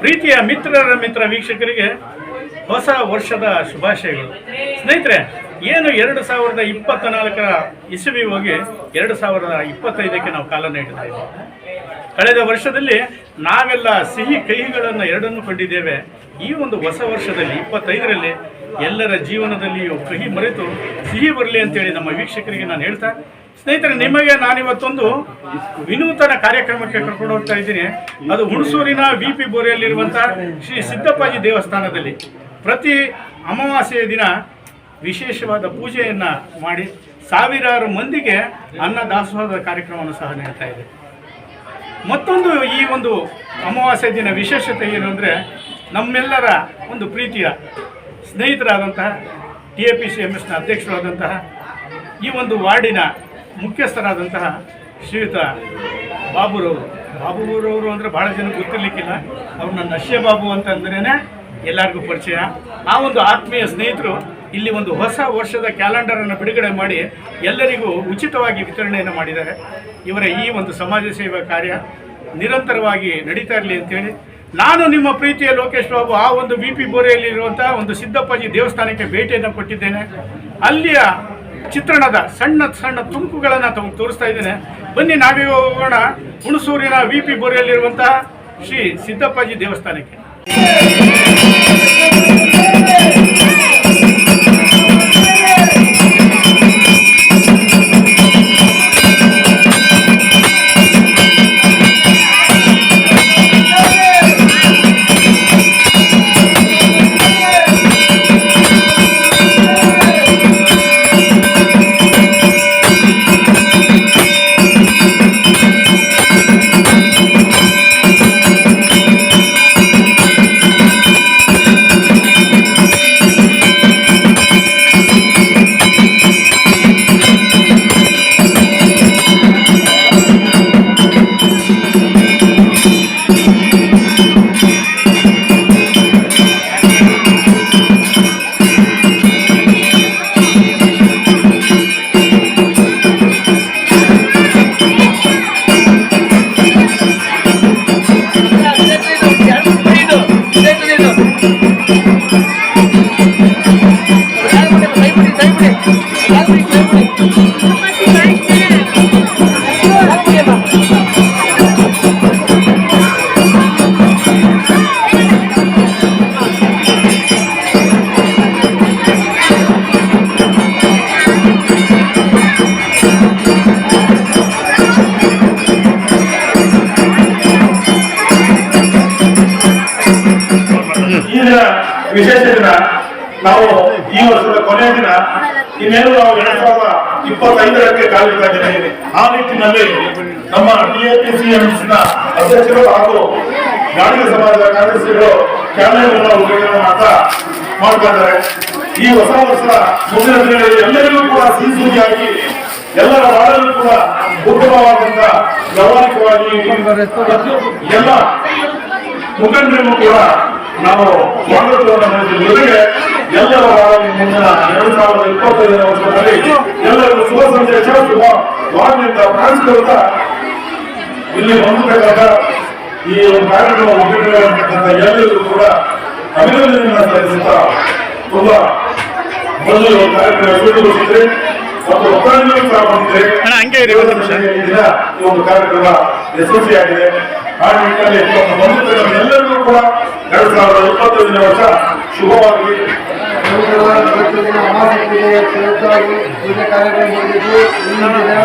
ಪ್ರೀತಿಯ ಮಿತ್ರರ ಮಿತ್ರ ವೀಕ್ಷಕರಿಗೆ ಹೊಸ ವರ್ಷದ ಶುಭಾಶಯಗಳು. ಸ್ನೇಹಿತರೆ, ಏನು ಎರಡು ಸಾವಿರದ ಇಪ್ಪತ್ತ ನಾಲ್ಕರ ಇಸವಿ ಹೋಗಿ ಎರಡು ಸಾವಿರದ ಇಪ್ಪತ್ತೈದಕ್ಕೆ ನಾವು ಕಾಲ ನೀಡಿದ್ದೇವೆ ಇದ್ದೀವಿ ಕಳೆದ ವರ್ಷದಲ್ಲಿ ನಾವೆಲ್ಲ ಸಿಹಿ ಕಹಿಗಳನ್ನು ಎರಡನ್ನು ಕಂಡಿದ್ದೇವೆ. ಈ ಒಂದು ಹೊಸ ವರ್ಷದಲ್ಲಿ ಇಪ್ಪತ್ತೈದರಲ್ಲಿ ಎಲ್ಲರ ಜೀವನದಲ್ಲಿಯೂ ಕಹಿ ಮರೆತು ಸಿಹಿ ಬರಲಿ ಅಂತೇಳಿ ನಮ್ಮ ವೀಕ್ಷಕರಿಗೆ ನಾನು ಹೇಳ್ತಾ ಸ್ನೇಹಿತರೆ, ನಿಮಗೆ ನಾನಿವತ್ತೊಂದು ವಿನೂತನ ಕಾರ್ಯಕ್ರಮಕ್ಕೆ ಕರ್ಕೊಂಡು ಹೋಗ್ತಾ ಇದ್ದೀನಿ. ಅದು ಹುಣಸೂರಿನ ವಿ ಪಿ ಬೋರೆಯಲ್ಲಿರುವಂಥ ಶ್ರೀ ಸಿದ್ದಪ್ಪಾಜಿ ದೇವಸ್ಥಾನದಲ್ಲಿ. ಪ್ರತಿ ಅಮಾವಾಸ್ಯೆಯ ದಿನ ವಿಶೇಷವಾದ ಪೂಜೆಯನ್ನು ಮಾಡಿ ಸಾವಿರಾರು ಮಂದಿಗೆ ಅನ್ನ ದಾಸೋಹದ ಕಾರ್ಯಕ್ರಮವನ್ನು ಸಹ ನೀಡ್ತಾ ಇದೆ. ಮತ್ತೊಂದು ಈ ಒಂದು ಅಮಾವಾಸ್ಯೆ ದಿನ ವಿಶೇಷತೆ ಏನು ಅಂದರೆ ನಮ್ಮೆಲ್ಲರ ಒಂದು ಪ್ರೀತಿಯ ಸ್ನೇಹಿತರಾದಂತಹ T A P C M ಎಸ್ನ ಅಧ್ಯಕ್ಷರಾದಂತಹ ಈ ಒಂದು ವಾರ್ಡಿನ ಮುಖ್ಯಸ್ಥರಾದಂತಹ ಶ್ರೀಯುತ ಬಾಬುರವರು. ಬಾಬುರವರು ಅಂದರೆ ಭಾಳ ಜನ ಗೊತ್ತಿರಲಿಕ್ಕಿಲ್ಲ. ಅವ್ರನ್ನ ನಶ್ಯ ಬಾಬು ಅಂತಂದ್ರೇ ಎಲ್ಲರಿಗೂ ಪರಿಚಯ. ಆ ಒಂದು ಆತ್ಮೀಯ ಸ್ನೇಹಿತರು ಇಲ್ಲಿ ಒಂದು ಹೊಸ ವರ್ಷದ ಕ್ಯಾಲೆಂಡರನ್ನು ಬಿಡುಗಡೆ ಮಾಡಿ ಎಲ್ಲರಿಗೂ ಉಚಿತವಾಗಿ ವಿತರಣೆಯನ್ನು ಮಾಡಿದ್ದಾರೆ. ಇವರ ಈ ಒಂದು ಸಮಾಜ ಸೇವಾ ಕಾರ್ಯ ನಿರಂತರವಾಗಿ ನಡೀತಾ ಇರಲಿ ಅಂತೇಳಿ ನಾನು ನಿಮ್ಮ ಪ್ರೀತಿಯ ಲೋಕೇಶ್ ಬಾಬು, ಆ ಒಂದು ಬಿ ಪಿ ಬೋರೆಯಲ್ಲಿರುವಂಥ ಒಂದು ಸಿದ್ದಪ್ಪಾಜಿ ದೇವಸ್ಥಾನಕ್ಕೆ ಭೇಟಿಯನ್ನು ಕೊಟ್ಟಿದ್ದೇನೆ. ಅಲ್ಲಿಯ ಚಿತ್ರಣದ ಸಣ್ಣ ಸಣ್ಣ ತುಣುಕುಗಳನ್ನು ತಮಗೆ ತೋರಿಸ್ತಾ ಇದ್ದೇನೆ. ಬನ್ನಿ ನಾವೇ ಹೋಗೋಣ. ಹುಣಸೂರಿನ ವಿ ಪಿ ಬೋರೆಯಲ್ಲಿರುವಂತಹ ಶ್ರೀ ಸಿದ್ದಪ್ಪಾಜಿ ದೇವಸ್ಥಾನಕ್ಕೆ. ವಿಶೇಷ ದಿನ ನಾವು ಈ ವರ್ಷದ ಕೊನೆಯ ದಿನ ಇನ್ನೇನು ನಾವು ಎರಡ್ ಸಾವಿರದ ಇಪ್ಪತ್ತೈದರಕ್ಕೆ ಕಾಲಿಡ್ತಾ ಇದ್ದೇವೆ. ಆ ನಿಟ್ಟಿನಲ್ಲಿ ನಮ್ಮ ಟಿಎಪಿಸಿಎಂಸ್ನ ಅಧ್ಯಕ್ಷರು ಹಾಗೂ ಗಾಂಧಿ ಸಮಾಜದ ಕಾರ್ಯದರ್ಶಿಗಳು ಕ್ಯಾಲೆಂಡರ್ ಉದ್ಘಾಟನೆ ಮಾಡ್ತಾ ಮಾಡ್ತಾ ಇದ್ದಾರೆ. ಈ ಹೊಸ ವರ್ಷ ಮುಂದಿನ ದಿನಗಳಲ್ಲಿ ಎಲ್ಲರಿಗೂ ಕೂಡ ಸಿಹಿ ಸುದ್ದಿಯಾಗಿ ಎಲ್ಲರ ಬಾಳಲ್ಲೂ ಕೂಡ ಉತ್ತಮವಾದಂತ ವ್ಯವಹಾರಿಕವಾಗಿ ಎಲ್ಲ ಮುಖಂಡರಿಗೂ ಕೂಡ ನಾವು ಸ್ವಾಗತವನ್ನು ಮಾಡಿದ ಎಲ್ಲರ ಮುಂದಿನ ಎರಡು ಸಾವಿರದ ಇಪ್ಪತ್ತೈದನೇ ವರ್ಷದಲ್ಲಿ ಎಲ್ಲರಿಗೂ ಶುಭ ಸಂದೇಶ ಶುಭ ವಾರದಿಂದ ಪ್ರಾಣಿಸಿಕೊಳ್ಳುತ್ತಾ ಇಲ್ಲಿ ಬಂದಿರತಕ್ಕಂಥ ಈ ಒಂದು ಕಾರ್ಯಕ್ರಮ ಎಲ್ಲರಿಗೂ ಕೂಡ ಅಭಿನಂದನೆಯನ್ನು ಸಲ್ಲಿಸುತ್ತಾ ತುಂಬಾ ಮೊದಲು ಒಂದು ಕಾರ್ಯಕ್ರಮ ಯಶಸ್ವಿಗೊಳಿಸಿದ್ರೆ ಮತ್ತು ಒಪ್ಪಂದಗಳು ಸಹ ಬಂದಿದೆ. ಒಂದು. ಈ ಒಂದು ಕಾರ್ಯಕ್ರಮ ಯಶಸ್ವಿಯಾಗಿದೆ. ಆ ನಿಟ್ಟಿನಲ್ಲಿ ಕೂಡ ಎರಡ್ ಸಾವಿರದ ಇಪ್ಪತ್ತೈದನೇ ವರ್ಷ ಶುಭವಾಗಲಿ ಇವತ್ತಿನ ಅಮಾವಾಸ್ಯೆಗೆ ಪ್ರಯುಕ್ತವಾಗಿ ಪೂಜೆ ಕಾರ್ಯಕ್ರಮ ಮುಗಿದಿದ್ದು ಇಂದಿನ ದಿನ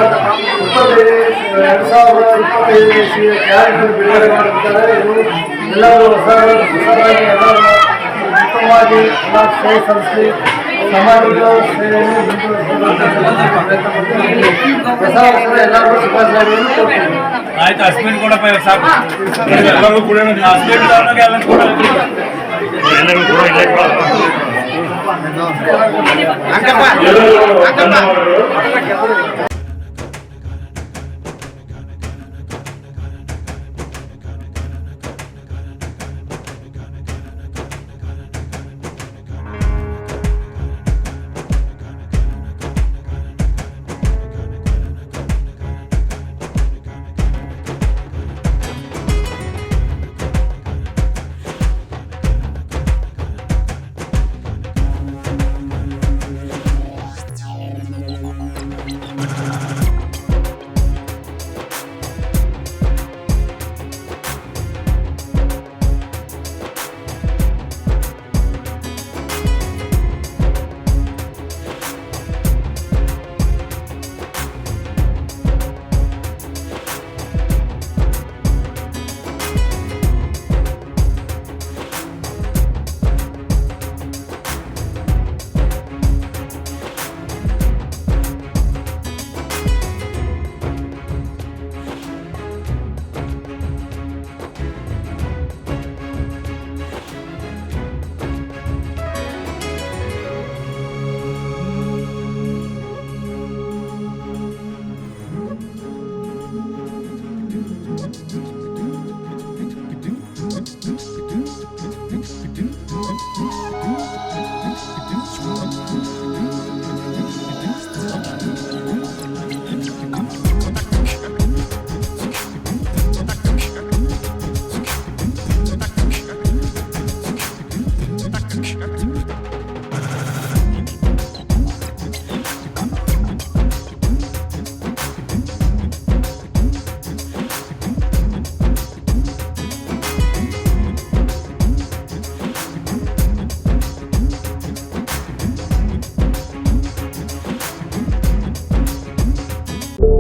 ಇಪ್ಪತ್ತೈದು ಎರಡು ಸಾವಿರದ ಇಪ್ಪತ್ತೈದು ಇಸ್ವಿಯ ಕ್ಯಾಲೆಂಡರ್ ಬಿಡುಗಡೆ ಮಾಡಿದ್ದಾರೆ ಇದು ಎಲ್ಲರೂ ಹೊಸ ಹೊಸದಾಗಿ ಎಲ್ಲರೂ ಉತ್ತಮವಾಗಿ ಎಲ್ಲ ಸೇವೆ ಸಲ್ಲಿಸಿ ಸಮಾಜದ ಸೇವೆಯನ್ನು ಮುಂದುವರಿಸುವಂತೆ ಪ್ರಯತ್ನ ಪಡ್ತಿದ್ದೀವಿ. ಹೊಸ ವರ್ಷದ ಎಲ್ಲರಿಗೂ ಶುಭಾಶಯಗಳನ್ನು ಕೊಡ್ತೀನಿ ಆಯ್ತು ಅಸ್ಮಿನ್ ಕೊಡಪ್ಪ ಇವಾಗ ಸಾಕು ಎಲ್ಲರಿಗೂ ಕೂಡ ಅಸ್ಮಿನ್ ಅವ್ರಿಗೆ ಅದನ್ನ ಕೊಡು. ಎಲ್ಲರಿಗೂ ಕೂಡ ಇದೇ ಎಲ್ಲರಿಗೂ